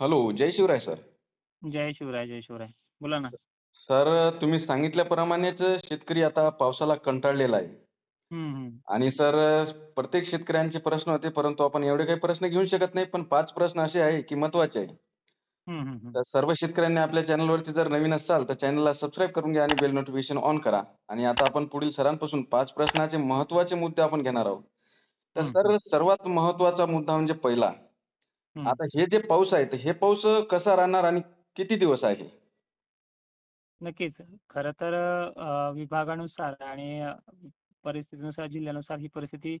Hello जय Shivray sir जय शिवराय जय शिवराय बोला ना सर तुम्ही सांगितल्याप्रमाणेच शेतकरी आता पावसाला कंटाळलेला आहे. आणि सर प्रत्येक शेतकऱ्यांचे प्रश्न होते परंतु आपण एवढे काही प्रश्न घेऊ शकत नाही पण पाच प्रश्न असे आहे की महत्त्वाचे आहे. तर सर्व शेतकऱ्यांनी आपल्या चॅनलवरती जर नवीन असाल तर चॅनलला सबस्क्राईब करून घ्या आणि बेल नोटिफिकेशन ऑन करा आणि आता आपण पुढील सरांपासून पाच प्रश्नाचे महत्त्वाचे मुद्दे आपण घेणार आहोत तर. सर सर्वात महत्त्वाचा मुद्दा म्हणजे पहिला. आता हे जे पाऊस आहे तर हे पाऊस कसा राहणार आणि किती दिवस आहे? नक्कीच. खरं तर अ, विभागानुसार आणि अ, परिस्थितीनुसार जिल्ह्यानुसार ही परिस्थिती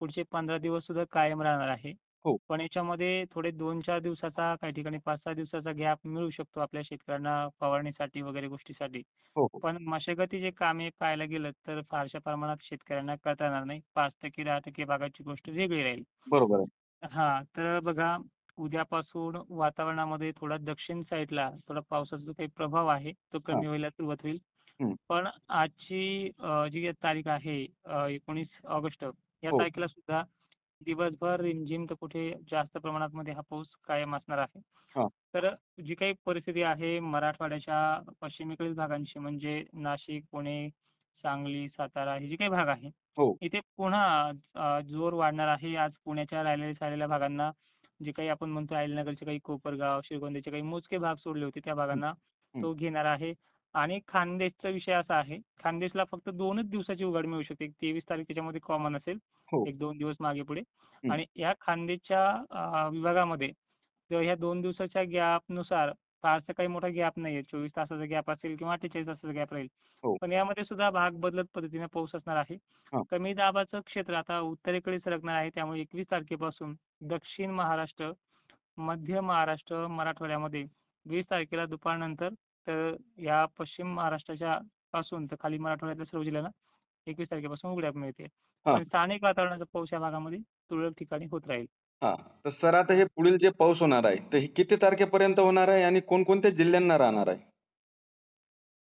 पुढचे पंधरा दिवस सुद्धा कायम राहणार आहे. हो. पण याच्यामध्ये थोडे दोन चार दिवसाचा काही ठिकाणी पाच सहा दिवसाचा गॅप मिळू शकतो आपल्या शेतकऱ्यांना फवारणीसाठी वगैरे गोष्टीसाठी. हो हो. पण मशागतीचे कामे पाहायला गेलं तर फारशा प्रमाणात शेतकऱ्यांना करता येणार नाही. पाच टक्के दहा टक्के भागाची गोष्ट वेगळी राहील. बरोबर आहे. हां, तर बघा उद्यापासून वातावरणामध्ये थोडा दक्षिण साईडला थोडा पावसाचा जो काही प्रभाव आहे तो कमी व्हायला सुरुवात होईल. हं. पण आजची अ, जी तारीख आहे अ, 19 ऑगस्ट या हो. तारखेला सुद्धा दिवसभर रिमझिम तर कुठे जास्त प्रमाणात मध्ये हा पाऊस कायम असणार आहे. हां. तर जी काही परिस्थिती आहे मराठवाड्याच्या पश्चिमेकडील भागांची म्हणजे नाशिक, पुणे, सांगली, सातारा हे जे काही भाग आहे हो इथे पुन्हा अ, जोर वाढणार आहे. आज पुण्याच्या राहिलेल्या राहिलेल्या भागांना जे काही आपण म्हणतो अहिल्यानगरचे काही कोपरगाव, श्रीगोंद्याचे काही मोजके भाग सोडले होते त्या भागांना हं. तो घेणार आहे. आणि खानदेशचा विषय असा आहे, खानदेशला फक्त 2च दिवसाची उघाड मिळू शकते. 23 तारीख त्याच्यामध्ये कॉमन असेल. हो 1-2 दिवस मागे-पुढे हं. आणि या खानदेशच्या अ, विभागामध्ये तर ह्या 2 दिवसाच्या गॅपनुसार फारसा काही मोठा गॅप नाहीये. 24 तासाचा गॅप असेल किंवा 48 तासाचा गॅप राहील. हो पण यामध्ये सुद्धा भाग बदलत पद्धतीने पाऊस असणार आहे. हां. कमी दाबाचं क्षेत्र आता उत्तरेकडे सरकणार आहे. त्यामुळे 21 तारखेपासून दक्षिण महाराष्ट्र, मध्य महाराष्ट्र, मराठवाड्यामध्ये 20 तारखेला दुपारनंतर तर या पश्चिम महाराष्ट्राच्या पासून तर खाली मराठवाड्यातल्या सर्व जिल्ह्यांना 21 तारखेपासून उघडीप मिळते. हां. पण स्थानिक वातावरणाचा पाऊस या भागामध्ये तुरळक ठिकाणी होत राहील. हां तर सर आता हे पुढील जे पाऊस होणार आहे तर हे किती तारखेपर्यंत होणार आहे आणि कोणकोणत्या जिल्ह्यांना राहणार आहे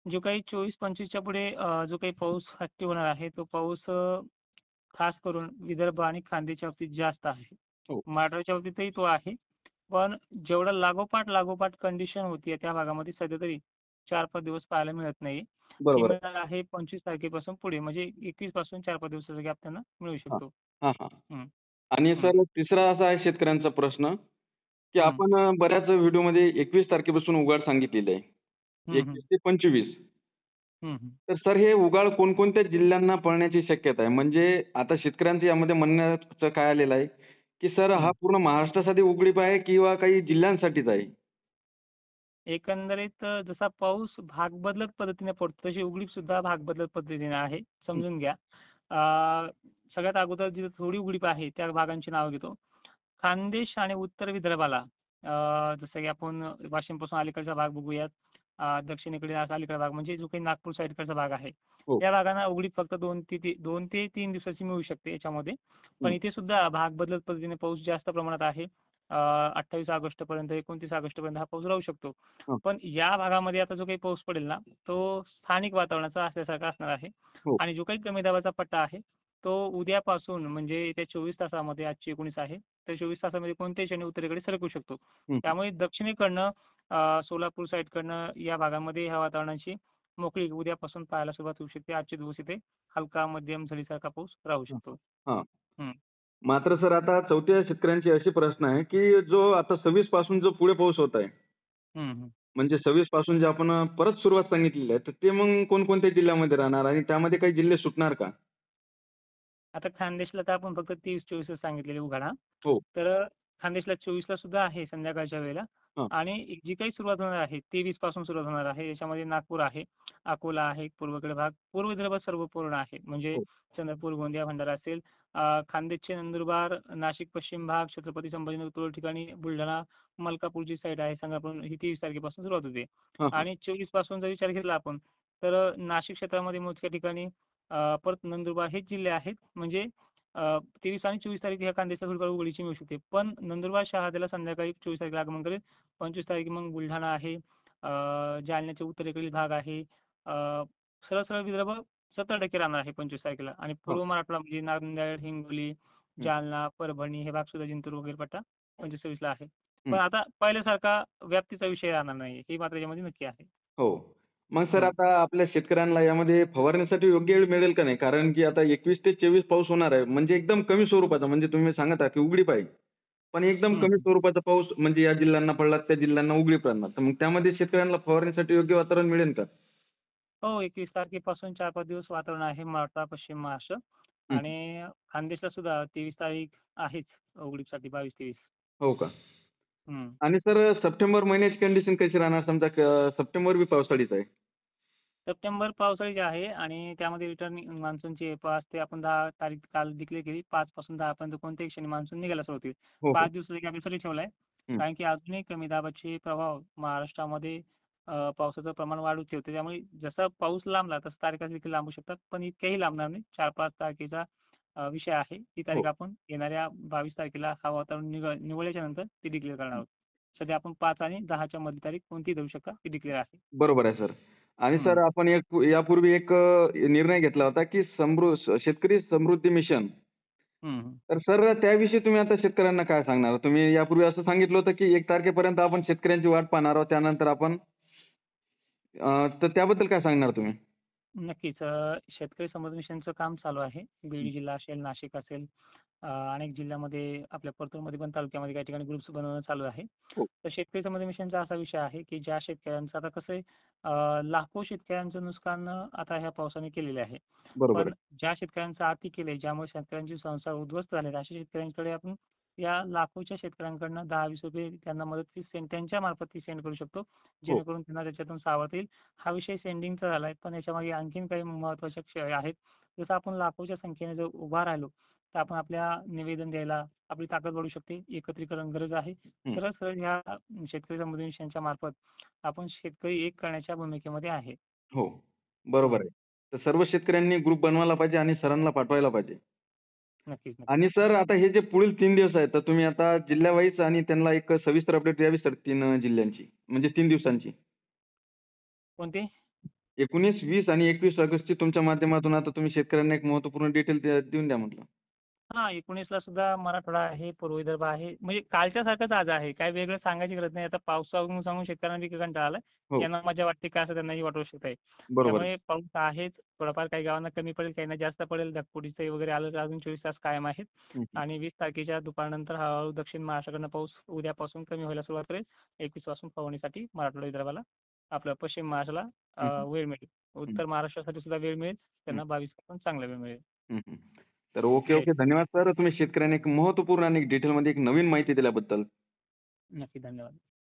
जो काही 24-25 च्या पुढे अ, जो काही पाऊस ऍक्टिव्ह होणार आहे तो पाऊस अ, खास करून विदर्भ आणि खानदेशच्या बाबतीत जास्त आहे. हो मराठवाड्याच्या बाबतीतही तो आहे. पण जेवढं लागोपाठ लागोपाठ कंडिशन होतीये त्या भागामध्ये सध्या तरी 4-5 दिवस पाहायला मिळत नाही. ती बरोबर आहे मिळणार आहे 25 तारखेपासून पुढे म्हणजे 21 पासून 4-5 दिवसाचा गॅप त्यांना मिळू हां शकतो. हां हां हं. आणि हं. सर तिसरा असा आहे शेतकऱ्यांचा प्रश्न की हं. आपण अ, बऱ्याच व्हिडिओमध्ये 21 तारखेपासून उघाड सांगितलेली आहे. हं, हं. 21 ते 25 हं, हं. तर सर हे उघाड कोणकोणत्या जिल्ह्यांना पडण्याची शक्यता आहे? म्हणजे आता शेतकऱ्यांचं यामध्ये म्हणण्याचं काय आलेलं आहे की सर हा हं. पूर्ण महाराष्ट्रासाठी उघडीप आहे किंवा काही जिल्ह्यांसाठीच आहे? एकंदरीत अ, जसा पाऊस भाग बदलत पद्धतीने पडतो तशी उघडीप सुद्धा भाग बदलत पद्धतीने आहे. समजून घ्या. अ, सगळ्यात अगोदर जिथं थोडी उघडीप आहे त्या भागांची नावं घेतो. खानदेश आणि उत्तर विदर्भाला जसं की आपण वाशिमपासून अलीकडचा भाग बघूयात. अ, दक्षिणेकडे असा अलीकडचा भाग म्हणजे जो काही नागपूर साईडकडचा भाग आहे. हो. त्या भागांना उघडीप फक्त 2 ते 2 ते 3 दिवसाची मिळू शकते याच्यामध्ये. पण. इथे सुद्धा भाग बदलत पद्धतीने पाऊस जास्त प्रमाणात आहे. अ, 28 ऑगस्टपर्यंत 29 ऑगस्टपर्यंत हा पाऊस राहू शकतो. हं. पण या भागामध्ये आता जो काही पाऊस पडेल ना तो स्थानिक वातावरणाचा असल्यासारखा असणार आहे. हो. आणि जो काही कमी दाबाचा पट्टा आहे तो उद्यापासून म्हणजे येत्या 24 तासामध्ये आजची 19 आहे. तर 24 तासामध्ये कोणत्याही क्षणी उत्तरेकडे सरकू शकतो. त्यामुळे दक्षिणेकडनं सोलापूर साईडकडनं या भागामध्ये ह्या वातावरणाची मोकळीक उद्यापासून पाहायला सुरुवात होऊ शकते. आजचे दिवस इथे हलका मध्यम झडीसारखा पाऊस राहू. शकतो. मात्र सर आता चौथ्या शेतकऱ्यांची अशी प्रश्न आहे की जो आता 26 पासून जो पुढे पाऊस होत आहे. म्हणजे 26 पासून जे आपण अ, परत सुरुवात सांगितलेली आहे तर ते मग कोणकोणत्या जिल्ह्यामध्ये राहणार आणि त्यामध्ये काही जिल्हे सुटणार का? आता खानदेशला तर आपण फक्त 30-24 च सांगितलेले उघाड हां. तर खानदेशला 24 ला सुद्धा आहे संध्याकाळच्या वेळेला. आणि जी काही सुरुवात होणार आहे 23 पासून सुरुवात होणार आहे. याच्यामध्ये नागपूर आहे, अकोला आहे, पूर्वेकडे भाग, पूर्व विदर्भ सर्व पूर्ण आहे. म्हणजे हो. चंद्रपूर, गोंदिया, भंडारा असेल. खानदेशचे नंदुरबार, नाशिक पश्चिम भाग, छत्रपती संभाजीनगर तुरळक ठिकाणी, बुलढाणा, मलकापूरची साईड आहे संग्रामपूर ही 23 तारखेपासून सुरुवात होते. हां, हां. आणि 24 पासून जर विचार केला आपण तर नाशिक क्षेत्रामध्ये मोजक्या ठिकाणी परत नंदुरबार हेच जिल्हे आहेत. म्हणजे 23 आणि 24 तारीख ह्या थोडीफार उघडीची मिळू शकते. पण नंदुरबार शहाद्याला संध्याकाळी 24 तारखेला आगमन करेल. 25 तारखेला मग बुलढाणा आहे. जालन्याच्या उत्तरेकडील भाग आहे. सरळ सरळ विदर्भ 70% राहणार आहे 25 तारखेला आणि हां. पूर्व मराठवाडा म्हणजे नांदेड, हिंगोली. जालना, परभणी हे भाग सुद्धा जिंतूर वगैरे पट्टा 25-26 ला आहे. पण. आता पहिल्यासारखा व्याप्तीचा विषय राहणार नाही हे मात्र याच्यामध्ये नक्की आहे हो मग सर. आता आपल्या शेतकऱ्यांना यामध्ये फवारण्यासाठी योग्य वेळ मिळेल का नाही कारण की आता एकवीस ते चोवीस पाऊस होणार आहे म्हणजे एकदम कमी स्वरूपाचा म्हणजे तुम्ही सांगत आहात की उघडीप आहे पण एकदम कमी. स्वरूपाचा पाऊस म्हणजे या जिल्ह्यांना पडला त्या जिल्ह्यांना उघडीप राहणार तर मग त्यामध्ये शेतकऱ्यांना फवारण्यासाठी योग्य वातावरण मिळेल का? हो एकवीस तारखेपासून चार पाच दिवस वातावरण आहे मराठवाडा पश्चिम महाराष्ट्र. आणि खानदेशला सुद्धा तेवीस तारीख आहेच उघडीपसाठी बावीस तेवीस. हो का. आणि सर सप्टेंबर महिन्याची कंडिशन कशी राहणार? समजा क- सप्टेंबर बी पावसाळीच आहे. सप्टेंबर पावसाळी आहे आणि त्यामध्ये रिटर्न मान्सूनची पाच ते आपण दहा तारीख काल डिक्लेअर केली पाच पासून दहा पर्यंत कोणत्याही क्षणी मान्सून निघायला सुरुवात होईल. हो हो. पाच दिवसाचा गॅप यासाठी ठेवलाय. कारण की अजूनही कमी दाबाचे प्रभाव महाराष्ट्रामध्ये पावसाचं प्रमाण वाढू ठेवते त्यामुळे जसा पाऊस लांबला तसं तारखा देखील लांबू शकतात. पण इतक्याही लांबणार नाही. चार पाच तारखेचा विषय आहे. ती तारीख हो. आपण येणाऱ्या बावीस तारखेला हा वातावरण निवडल्याच्या नंतर ती डिक्लेअर करणार आहोत. सध्या आपण पाच आणि दहाच्या मध्ये तारीख कोणतीही देऊ शकता ती डिक्लेअर आहे. बरोबर आहे सर. आणि. सर आपण एक यापूर्वी एक निर्णय घेतला होता की समृ शेतकरी समृद्धी मिशन. तर सर त्याविषयी तुम्ही आता शेतकऱ्यांना काय सांगणार? तुम्ही यापूर्वी असं सांगितलं होतं की एक तारखेपर्यंत आपण शेतकऱ्यांची वाट पाहणार आहोत त्यानंतर आपण अ, तर त्याबद्दल काय सांगणार तुम्ही? नक्कीच अ, शेतकरी समृद्धी मिशनचं काम चालू आहे. बीड जिल्हा असेल नाशिक असेल अनेक जिल्ह्यामध्ये आपल्या परतूरमध्ये पण तालुक्यामध्ये काही ठिकाणी ग्रुप्स बनवणं चालू आहे. हो. तर शेतकरी समृद्धी मिशनचा असा विषय आहे की ज्या शेतकऱ्यांचं आता कसं आहे लाखो शेतकऱ्यांचं नुकसान आता ह्या पावसाने केलेले आहे. पण ज्या शेतकऱ्यांचं आती केलंय ज्यामुळे शेतकऱ्यांचे संसार उद्ध्वस्त झाले अशा शेतकऱ्यांकडे आपण या लाखोच्या शेतकऱ्यांकडनं दहा वीस रुपये त्यांना मदत सेंड त्यांच्या मार्फत ती सेंड करू शकतो. हो. जेणेकरून त्यांना त्याच्यातून सावरता येईल. हा विषय सेंडिंगचा झालाय पण याच्यामागे आणखीन काही महत्त्वाचे विषय आहेत. जसं आपण लाखोच्या संख्येने जर उभा राहिलो तर आपण आपल्या निवेदन द्यायला आपली ताकद वाढू शकते. एकत्रीकरण गरज आहे. सरळ सरळ ह्या शेतकरी समृद्धी मिशनच्या मार्फत आपण शेतकरी एक करण्याच्या भूमिकेमध्ये आहे. हो. बरोबर हं. आहे. तर सर्व शेतकऱ्यांनी ग्रुप बनवायला पाहिजे आणि सरांना पाठवायला पाहिजे. नक्कीच नक्कीच. आणि सर आता हे जे पुढील तीन दिवस आहेत तर तुम्ही आता जिल्ह्यावाईज आणि त्यांना एक सविस्तर अपडेट द्यावी सर तीन अ, जिल्ह्यांची. म्हणजे तीन दिवसांची. कोणते? एकोणीस वीस आणि एकवीस ऑगस्टची तुमच्या माध्यमातून आता तुम्ही शेतकऱ्यांना एक महत्त्वपूर्ण डिटेल देऊन द्या म्हटलं. हा एकोणीसला सुद्धा मराठवाडा आहे पूर्व विदर्भ आहे. म्हणजे कालच्या सारखंच आज आहे. काय वेगळं सांगायची गरज नाही. आता पाऊस सांगून सांगून शेतकऱ्यांना देखील कंटाळा आलाय. हो. यांना मजा वाटते काय असं त्यांनाही वाटू शकत बरोबर. आहे त्यामुळे पाऊस आहेच. थोडाफार काही गावांना कमी पडेल काहींना जास्त पडेल. ढगफुटीचं वगैरे आलं तर अजून चोवीस तास कायम आहेत. आणि वीस तारखेच्या दुपारनंतर हळूहळू दक्षिण महाराष्ट्राकडनं पाऊस उद्यापासून कमी व्हायला सुरुवात करेल. एकवीसपासून फवारणीसाठी मराठवाडा विदर्भाला आपलं पश्चिम महाराष्ट्राला. अं, वेळ मिळेल. उत्तर महाराष्ट्रासाठी सुद्धा वेळ मिळेल. त्यांना बावीसपासून चांगला वेळ मिळेल. तर ओके ओके. धन्यवाद सर. तुम्ही शेतकऱ्यांना एक महत्त्वपूर्ण आणि डिटेलमध्ये एक नवीन माहिती दिल्याबद्दल. नक्की धन्यवाद.